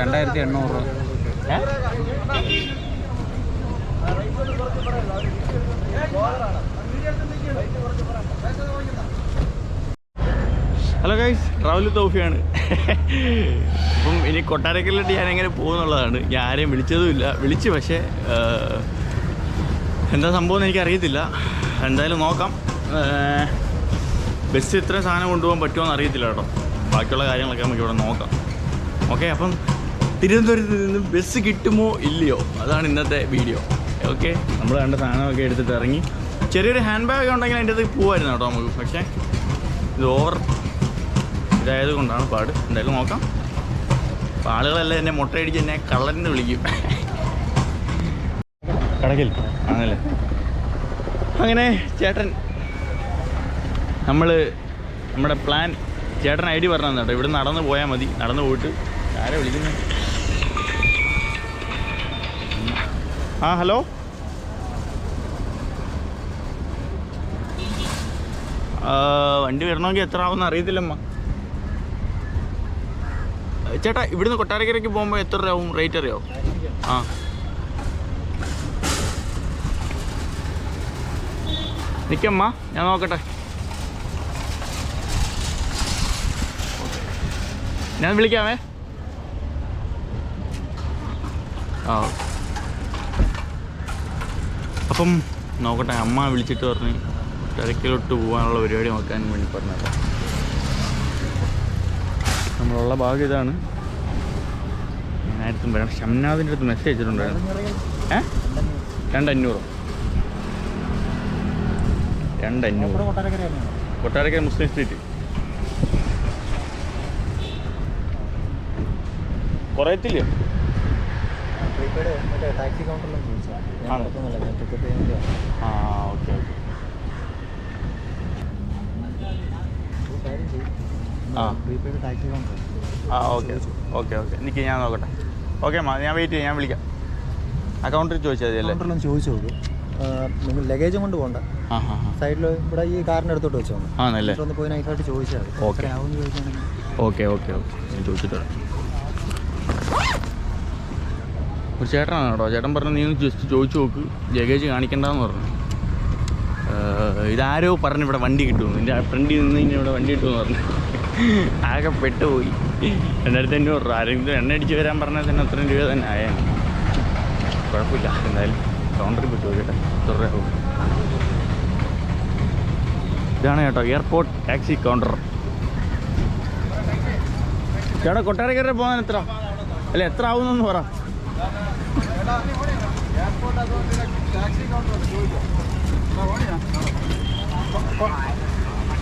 രണ്ടായിരത്തി എണ്ണൂറ്? Hello guys റാവുൽ തോഫിയാണ്. അപ്പം ഇനി കൊട്ടാരക്കല്ലിട്ട് ഞാൻ എങ്ങനെ പോകുന്നുള്ളതാണ്. ഞാൻ ആരെയും വിളിച്ചതുമില്ല. വിളിച്ചു പക്ഷേ എന്താ സംഭവം എന്ന് എനിക്കറിയത്തില്ല. എന്തായാലും നോക്കാം. ബസ് ഇത്ര സാധനം കൊണ്ടുപോകാൻ പറ്റുമോ എന്ന് അറിയത്തില്ല കേട്ടോ. ബാക്കിയുള്ള കാര്യങ്ങളൊക്കെ നമുക്ക് ഇവിടെ നോക്കാം. ഓക്കെ അപ്പം തിരുവനന്തപുരത്ത് നിന്നും ബസ് കിട്ടുമോ ഇല്ലയോ? അതാണ് ഇന്നത്തെ വീഡിയോ ഓക്കെ നമ്മൾ കണ്ട സാധനമൊക്കെ എടുത്തിട്ട് ഇറങ്ങി. ചെറിയൊരു ഹാൻഡ് ബാഗ് ഉണ്ടെങ്കിൽ അതിന്റെ അത് പോവായിരുന്നു കേട്ടോ നമുക്ക്. പക്ഷേ ഇത് ഓവർ ഇതായത് കൊണ്ടാണ് പാട്. എന്തായാലും നോക്കാം. അപ്പോൾ ആളുകളെല്ലാം എന്നെ മുട്ടയടിച്ച് എന്നെ കള്ളനെന്ന് വിളിക്കും. കടകിൽ ആണല്ലേ? അങ്ങനെ ചേട്ടൻ നമ്മൾ നമ്മുടെ പ്ലാൻ ചേട്ടൻ ഐ ഡി പറഞ്ഞു കേട്ടോ. ഇവിടെ നടന്ന് പോയാൽ മതി. നടന്ന് പോയിട്ട് ആ ഹലോ? വണ്ടി വരണമെങ്കിൽ എത്ര ആവുമെന്ന് അറിയത്തില്ലമ്മ. ചേട്ടാ ഇവിടുന്ന് കൊട്ടാരക്കരയ്ക്ക് പോകുമ്പോൾ എത്ര രൂപ റേറ്റ് അറിയോ? ആ. നിൽക്കമ്മ ഞാൻ നോക്കട്ടെ. ഞാൻ വിളിക്കാമേ. അപ്പം നോക്കട്ടെ അമ്മ വിളിച്ചിട്ട് പറഞ്ഞ് തിരക്കിലോട്ട് പോകാനുള്ള പരിപാടി നോക്കാൻ വേണ്ടി പറഞ്ഞത്. നമ്മളുള്ള ഭാഗം ഇതാണ്. ഞാനായിരത്തും വരാം. ഷംനാഥിന്റെ അടുത്ത് മെസ്സേജ് അയച്ചിട്ടുണ്ടായിരുന്നു. ഏ? രണ്ടഞ്ഞൂറോ. രണ്ടഞ്ഞൂറ്. കൊട്ടാരക്കര മുസ്ലിം സ്ട്രീറ്റ് കുറയത്തില്ലേ ടാക്സി കൗണ്ടറിലും ചോദിച്ചാൽ ഞാൻ ആണോ? പുറത്തുനിന്നല്ല ഞാൻ ടിക്കറ്റ് വേണ്ടിയാണ് ആ ഓക്കെ ഓക്കെ. ആ. പ്രീപെയ്ഡ് ടാക്സി കൗണ്ടർ ആ ഓക്കെ ഓക്കെ ഓക്കെ നിൽക്കി ഞാൻ നോക്കട്ടെ. ഓക്കെ മാ ഞാൻ വെയിറ്റ് ചെയ്യാം ഞാൻ വിളിക്കാം. അക്കൗണ്ടിൽ ചോദിച്ചാൽ മതി അല്ലേ? കൗണ്ടറിലും ചോദിച്ചു നോക്കും. നിങ്ങൾ ലഗേജും കൊണ്ട് പോകണ്ട സൈഡിൽ ഇവിടെ ഈ കാറിന്റെ അടുത്തോട്ട് വെച്ചോ. ആണല്ലേ? ഒന്ന് പോയി നൈസായിട്ട് ചോദിച്ചാൽ ഓക്കെ. ഓക്കെ ഓക്കെ ചോദിച്ചിട്ട് വരാം ഒരു ചേട്ടനാണ് കേട്ടോ. ചേട്ടൻ പറഞ്ഞു നീ ഒന്ന് ജസ്റ്റ് ചോദിച്ചു നോക്ക്. ലഗേജ് കാണിക്കണ്ടെന്ന് പറഞ്ഞു. ഇതാരോ പറഞ്ഞു ഇവിടെ വണ്ടി കിട്ടുമെന്ന്. എന്റെ ഫ്രണ്ടിൽ നിന്ന് ഇനി ഇവിടെ വണ്ടി കിട്ടുമെന്ന് പറഞ്ഞു. ആകെ പെട്ടുപോയി. രണ്ടായിരത്തി അഞ്ഞൂറ് രൂപ ആരെങ്കിലും എണ്ണ അടിച്ച് വരാൻ പറഞ്ഞാൽ തന്നെ അത്രയും രൂപ തന്നെ ആയാണ് കുഴപ്പമില്ല എന്തായാലും കൗണ്ടറിൽ പോയി ചോദിക്കട്ടെ എത്ര ഇതാണ് കേട്ടോ എയർപോർട്ട് ടാക്സി കൗണ്ടർ ചേട്ടാ കൊട്ടാരക്കര പോകാൻ എത്ര? അല്ല എത്ര ആവുന്നെന്ന് പറ.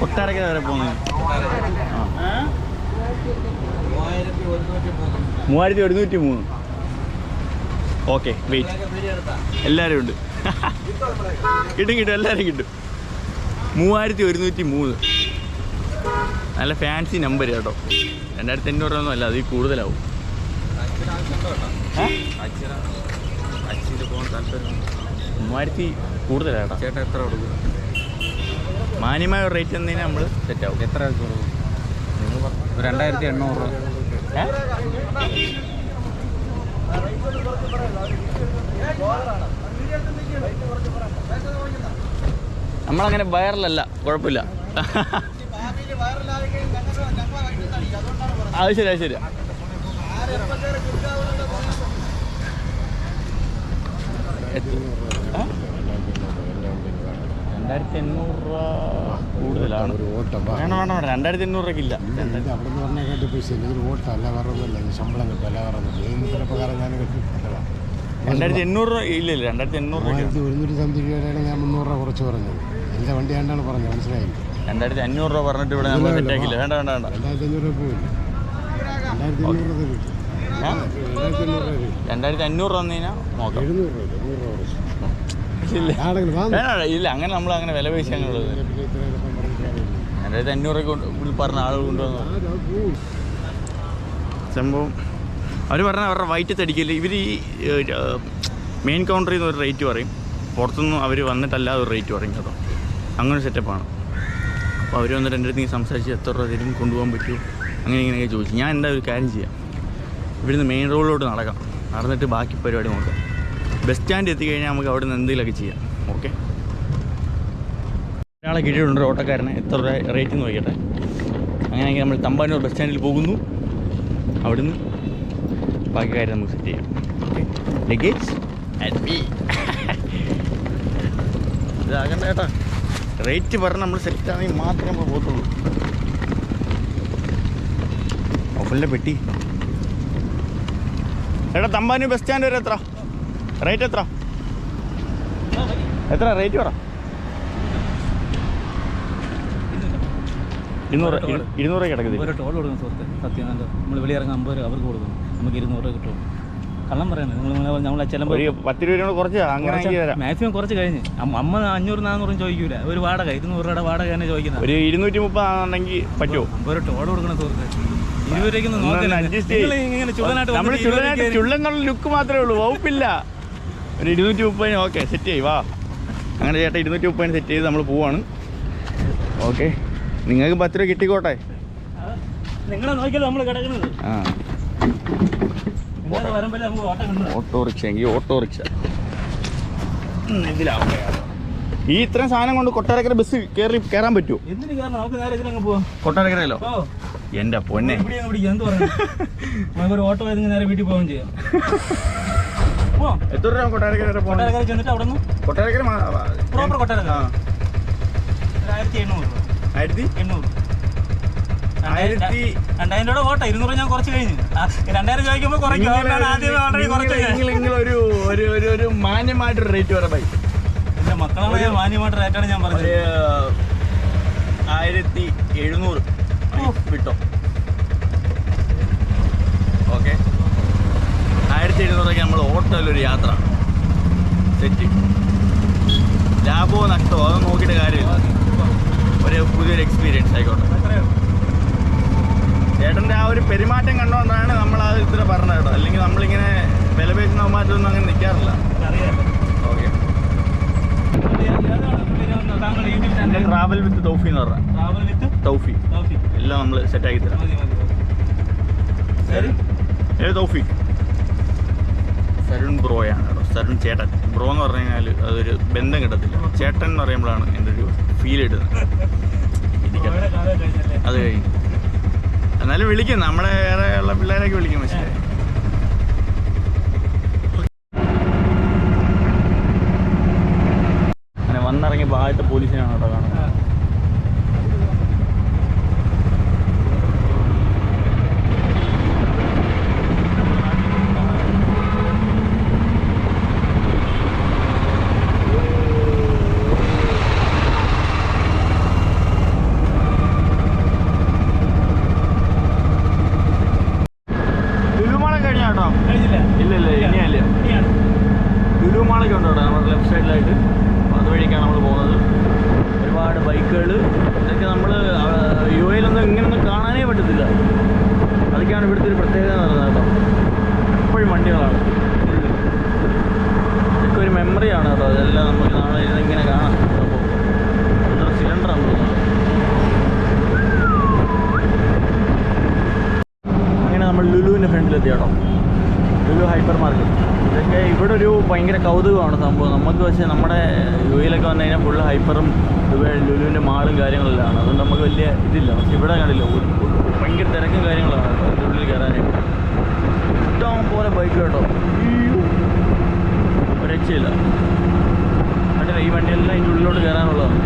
കൊട്ടാരക്കര വരെ പോകുന്നത് മൂവായിരത്തി ഒരുന്നൂറ്റി മൂന്ന്. ഓക്കെ വെയിറ്റ് എല്ലാവരും ഉണ്ട്. കിട്ടും കിട്ടും എല്ലാവരും കിട്ടും. മൂവായിരത്തി ഒരുന്നൂറ്റി മൂന്ന്. നല്ല ഫാൻസി നമ്പർ കേട്ടോ. രണ്ടായിരത്തി അഞ്ഞൂറ് ഒന്നും അല്ല അതിൽ കൂടുതലാവും. ഏ? മൂവായിരത്തി കൂടുതലാണ് ചേട്ടാ എത്ര കൊടുക്കും? മാന്യമായ ഒരു റേറ്റ് എന്നതിന് നമ്മൾ സെറ്റാവും എത്ര കൊടുക്കും? രണ്ടായിരത്തി എണ്ണൂറ് രൂപ? നമ്മളങ്ങനെ വൈറലല്ല കുഴപ്പമില്ല. അത് ശരി അത് ശരി എത്ര- ഏ? രണ്ടായിരത്തി എണ്ണൂറ് രൂപ കൂടുതലാണ്. വേണം വേണം വേണം. രണ്ടായിരത്തി എണ്ണൂറ് രൂപയ്ക്ക് ഇല്ല. അവിടെ നിന്ന് പറഞ്ഞാൽ കേട്ട് പൈസ ഇല്ലെങ്കിൽ ഓട്ടം വേറെ ഒന്നുമില്ല. ഈ ശമ്പളം കിട്ടും അല്ല വേറെ ഒന്നുമില്ല. ഈ ഇത്ര പ്രകാരം ഞാൻ കിട്ടില്ല രണ്ടായിരത്തി എണ്ണൂറ് രൂപ ഇല്ല ഇല്ല രണ്ടായിരത്തി എണ്ണൂറ് മൂവായിരത്തി ഒരുന്നൂറ്റി സംതിങ് രൂപയാണ് ഞാൻ മുന്നൂറ് രൂപ കുറച്ച് പറഞ്ഞത്. എന്റെ വണ്ടി ആണ്ടാണ് പറഞ്ഞത് മനസ്സിലായി രണ്ടായിരത്തി അഞ്ഞൂറ് രൂപ പറഞ്ഞിട്ട് ഇവിടെ നമ്മൾ സെറ്റാക്കില്ല വേണ്ട വേണ്ട വേണ്ട. രണ്ടായിരത്തി അഞ്ഞൂറ് രൂപ പോയില്ല രണ്ടായിരത്തി അഞ്ഞൂറ് രൂപ കിട്ടും? രണ്ടായിരത്തി അഞ്ഞൂറ് രൂപ കഴിഞ്ഞാൽ നോക്കാം. എഴുന്നൂറ് രൂപ നൂറ് രൂപ ഇല്ല. അങ്ങനെ നമ്മൾ അങ്ങനെ വില പേശി അങ്ങനെയുള്ളത് എന്റെ അഞ്ഞൂറൊക്കെ ഉള്ളിൽ പറഞ്ഞ ആളുകൾ കൊണ്ടുവന്നു സംഭവം അവർ പറഞ്ഞ അവരുടെ വൈറ്റ് തടിക്കില്ല ഇവർ ഈ മെയിൻ കൗണ്ടറിൽ നിന്ന് ഒരു റേറ്റ് പറയും. പുറത്തുനിന്ന് അവർ വന്നിട്ടല്ലാതെ ഒരു റേറ്റ് പറയും കേട്ടോ. അങ്ങനെ സെറ്റപ്പാണ്. അപ്പോൾ അവർ വന്നിട്ട് എന്റെ അടുത്ത് സംസാരിച്ച് എത്ര രൂപ തരും കൊണ്ടുപോകാൻ പറ്റുമോ അങ്ങനെ ഇങ്ങനെയൊക്കെ ചോദിച്ചു ഞാൻ എന്താ ഒരു കാര്യം ചെയ്യാം? ഇവിടുന്ന് മെയിൻ റോഡിലോട്ട് നടക്കാം. നടന്നിട്ട് ബാക്കി പരിപാടി നോക്കാം. ബസ് സ്റ്റാൻഡ് എത്തിക്കഴിഞ്ഞാൽ നമുക്ക് അവിടെ നിന്ന് എന്തെങ്കിലുമൊക്കെ ചെയ്യാം. ഓക്കെ ഒരാളെ കിട്ടിയിട്ടുണ്ട് ഓട്ടോക്കാരനെ. എത്ര റേറ്റ് നോക്കിയട്ടെ അങ്ങനെയെങ്കിൽ നമ്മൾ തമ്പാനൂർ ബസ് സ്റ്റാൻഡിൽ പോകുന്നു. അവിടുന്ന് ബാക്കി കാര്യം നമുക്ക് സെറ്റ് ചെയ്യാം. ഓക്കെ ലഗേജ് ഇതാകണ്ട റേറ്റ് പറഞ്ഞ് നമ്മൾ സെറ്റ് ആണെങ്കിൽ മാത്രമേ നമ്മൾ പോകത്തുള്ളൂ. ഓഫലിന്റെ പെട്ടി. എടാ തമ്പാനൂർ ബസ് സ്റ്റാൻഡ് വരെ എത്ര? റേറ്റ് എത്ര? എത്ര? റേറ്റ് പറ. ഇരുന്നൂറ് ഇരു- ഇരുന്നൂറ് കിടക്കുന്നത് ഒരു ടോൾ കൊടുക്കണം സുഹൃത്ത് സത്യം നമ്മൾ വെളിയിറങ്ങാൻ അമ്പത് രൂപ അവർക്ക് കൊടുക്കണം നമുക്ക് ഇരുന്നൂറ് രൂപ കിട്ടും കള്ളം നിങ്ങൾ നമ്മൾ ചെല്ലുമ്പോൾ ഒരു പത്ത് രൂപ കൂടെ കുറച്ച് അങ്ങനെ മാക്സിമം കുറച്ച് കഴിഞ്ഞ്. അമ്മ അഞ്ഞൂറ് നാന്നൂറും ചോദിക്കൂല. ഒരു വാടക ഇരുന്നൂറ് രൂപയുടെ വാടക തന്നെ ചോദിക്കുന്നത്. ഒരു ഇരുന്നൂറ്റി മുപ്പതാണെന്നുണ്ടെങ്കിൽ പറ്റുമോ അമ്പത് ടോൾ കൊടുക്കണം സുഹൃത്ത്. ഇരുപത് രൂപയ്ക്കൊന്നും നോക്കില്ല? ഇങ്ങനെ ചുള്ളനായിട്ട് ചുള്ളെന്നുള്ള ലുക്ക് മാത്രമേ ഉള്ളൂ. വകുപ്പില്ല. ഒരു ഇരുന്നൂറ്റി മുപ്പതിന് ഓക്കെ സെറ്റ് ചെയ്യ് വാ. അങ്ങനെ ചേട്ടാ ഇരുന്നൂറ്റി മുപ്പതിന് സെറ്റ് ചെയ്ത് നമ്മൾ പോവാണ്. ഓക്കെ. നിങ്ങൾക്ക് പത്ത് രൂപ കിട്ടിക്കോട്ടെ? ആ. ഓട്ടോറിക്ഷ എങ്കിൽ ഓട്ടോറിക്ഷ. ഈ ഇത്രയും സാധനം കൊണ്ട് കൊട്ടാരക്കര ബസ് കയറി കയറാൻ പറ്റുമോ കൊട്ടാരക്കരയിലോ? ഓ. എന്റെ പൊന്നെ. ഓട്ടോ നേരെ വീട്ടിൽ പോവുകയും ചെയ്യാം. എത്ര രൂപ കൊട്ടാരക്കര വരെ പോകണം? കൊട്ടാരക്കര ചെന്നിട്ട് അവിടെ നിന്ന് കൊട്ടാരക്കര പ്രോപ്പർ കൊട്ടാരക്കര. ആയിരത്തി എണ്ണൂറ് ആയിരത്തി എണ്ണൂറ്. ആയിരത്തി രണ്ടായിരം രൂപ ഇരുന്നൂറ് ഞാൻ കുറച്ച് കഴിഞ്ഞു. രണ്ടായിരം ചോദിക്കുമ്പോൾ കുറയ്ക്കും. ആദ്യമേ ഓൾറെഡി കുറച്ച് ഒരു ഒരു ഒരു ഒരു മാന്യമായിട്ടൊരു റേറ്റ് വരെ ബൈ എന്റെ മക്കളെ മാന്യമായിട്ട് റേറ്റാണ് ഞാൻ പറഞ്ഞത്. ആയിരത്തി എഴുന്നൂറ്. വിട്ടോ ഓക്കെ ആയിരത്തി എഴുന്നൂറൊക്കെ യാത്ര. സെറ്റ് ലാഭമോ നഷ്ടമോ? അത് നോക്കിയിട്ട് കാര്യമില്ല. ഒരു പുതിയൊരു എക്സ്പീരിയൻസ് ആയിക്കോട്ടെ? ചേട്ടന്റെ ആ ഒരു പെരുമാറ്റം കണ്ടുകൊണ്ടാണ് നമ്മൾ ആ ഇത്ര പറഞ്ഞത് കേട്ടോ. അല്ലെങ്കിൽ നമ്മളിങ്ങനെ വില പേശുന്ന മാറ്റമൊന്നും അങ്ങനെ നിൽക്കാറില്ല. ഓക്കെ. എന്റെ ട്രാവൽ വിത്ത് തൗഫി എന്ന് പറഞ്ഞാൽ ട്രാവൽ വിത്ത് തൗഫി. എല്ലാം നമ്മൾ സെറ്റാക്കി തരാം. ശരി ഏത്? തൗഫി സരുൺ ബ്രോയാണ് കേട്ടോ. സരുൺ ചേട്ടൻ. ബ്രോ എന്ന് പറഞ്ഞു കഴിഞ്ഞാൽ അതൊരു ബന്ധം കിട്ടത്തില്ല. ചേട്ടൻ എന്ന് പറയുമ്പോഴാണ് എന്റെ ഒരു ഫീൽ കാലം അത് കഴിഞ്ഞു. എന്നാലും വിളിക്കും. നമ്മളെ വേറെ ഉള്ള പിള്ളേരൊക്കെ വിളിക്കും പക്ഷേ. അങ്ങനെ വന്നിറങ്ങി ഭാഗത്തെ പോലീസിനാണ് കേട്ടോ കാണുന്നത്. diyorlar. ബൈക്ക് കേട്ടോ രക്ഷയില്ല കണ്ടില്ല ഈ വണ്ടിയെല്ലാം ഇതിന്റെ ഉള്ളിലോട്ട് കയറാനുള്ളതാണ്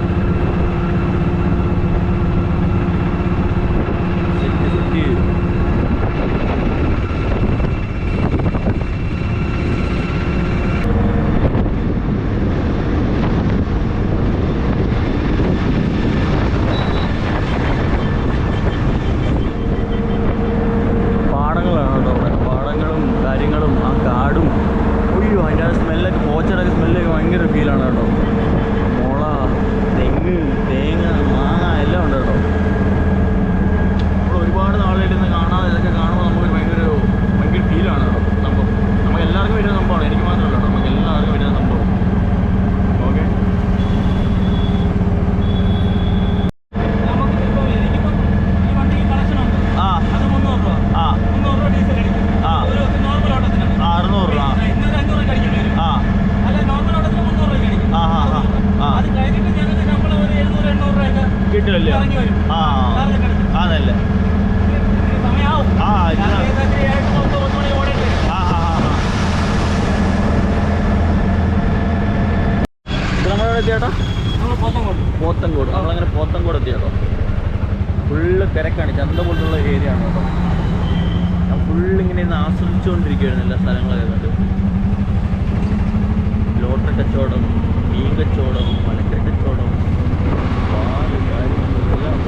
സാധനങ്ങളായിരുന്നത് ലോട്ടറി കച്ചവടം മീൻ കച്ചവടം മലക്കറി കച്ചവടം ഒരുപാട് കാര്യങ്ങളെല്ലാം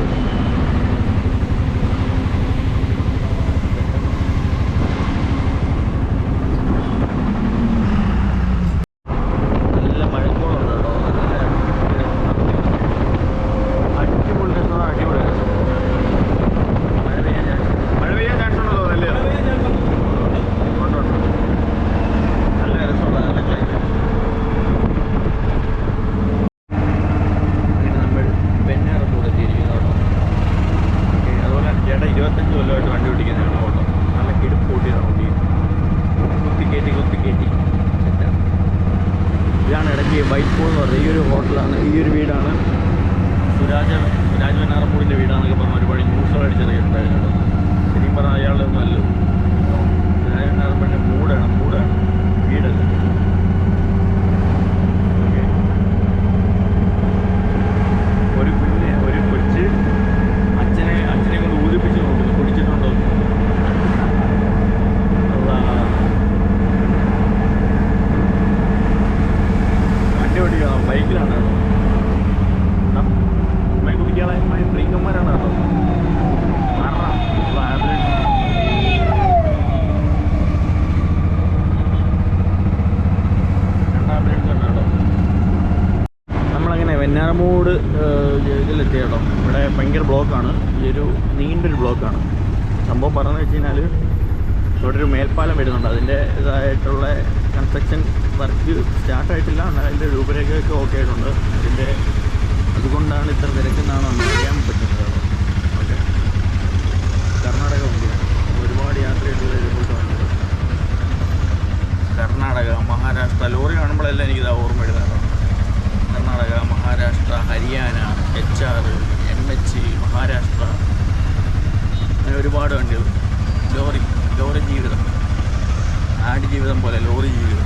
ഭയങ്കര ബ്ലോക്കാണ്. ഇതൊരു നീണ്ടൊരു ബ്ലോക്കാണ്. സംഭവം പറഞ്ഞു വെച്ച് കഴിഞ്ഞാൽ ഇവിടെ ഒരു മേൽപ്പാലം വരുന്നുണ്ട്. അതിന്റെ ഇതായിട്ടുള്ള കൺസ്ട്രക്ഷൻ വർക്ക് സ്റ്റാർട്ടായിട്ടില്ല എന്നാൽ അതിന്റെ രൂപരേഖയൊക്കെ ഓക്കെ ആയിട്ടുണ്ട്. അതിന്റെ അതുകൊണ്ടാണ് ഇത്ര തിരക്കുന്നതാണ് നമുക്ക് അറിയാൻ പറ്റുന്നത്. ഓക്കെ കർണാടക വണ്ടിയാണ് ഒരുപാട് യാത്രയായിട്ടുള്ള ഇതുപോലത്തെ കർണാടക മഹാരാഷ്ട്ര ലോറി കാണുമ്പോഴെല്ലാം എനിക്കിതാ ഓർമ്മ എഴുതാറുണ്ട് Karnataka Maharashtra Haryana H R H Maharashtra അങ്ങനെ ഒരുപാട് വണ്ടികൾ. ലോറി ലോറി ജീവിതം. ആട് ജീവിതം പോലെ ലോറി ജീവിതം.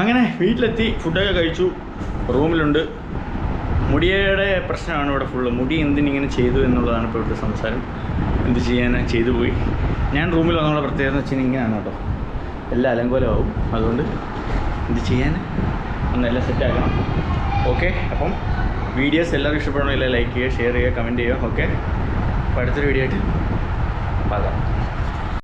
അങ്ങനെ വീട്ടിലെത്തി ഫുഡൊക്കെ കഴിച്ചു. റൂമിലുണ്ട്. മുടിയുടെ പ്രശ്നമാണ് ഇവിടെ ഫുള്ള് മുടി എന്തിനിങ്ങനെ ചെയ്തു എന്നുള്ളതാണ് ഇപ്പോൾ ഇവിടുത്തെ സംസാരം. എന്ത് ചെയ്യാൻ ചെയ്തു പോയി. ഞാൻ റൂമിൽ വന്നുള്ള പ്രത്യേകത എന്ന് വെച്ചാൽ ഇങ്ങനെയാണ് കേട്ടോ. എല്ലാം അലങ്കോലമാവും. അതുകൊണ്ട് എന്ത് ചെയ്യാൻ? ഒന്നെല്ലാം സെറ്റാക്കണം ഓക്കെ അപ്പം വീഡിയോസ് എല്ലാവർക്കും ഇഷ്ടപ്പെടണമെങ്കിൽ ലൈക്ക് ചെയ്യുക ഷെയർ ചെയ്യുക കമന്റ് ചെയ്യുക. ഓക്കെ അപ്പോൾ അടുത്തൊരു വീഡിയോ ആയിട്ട്. പാകാം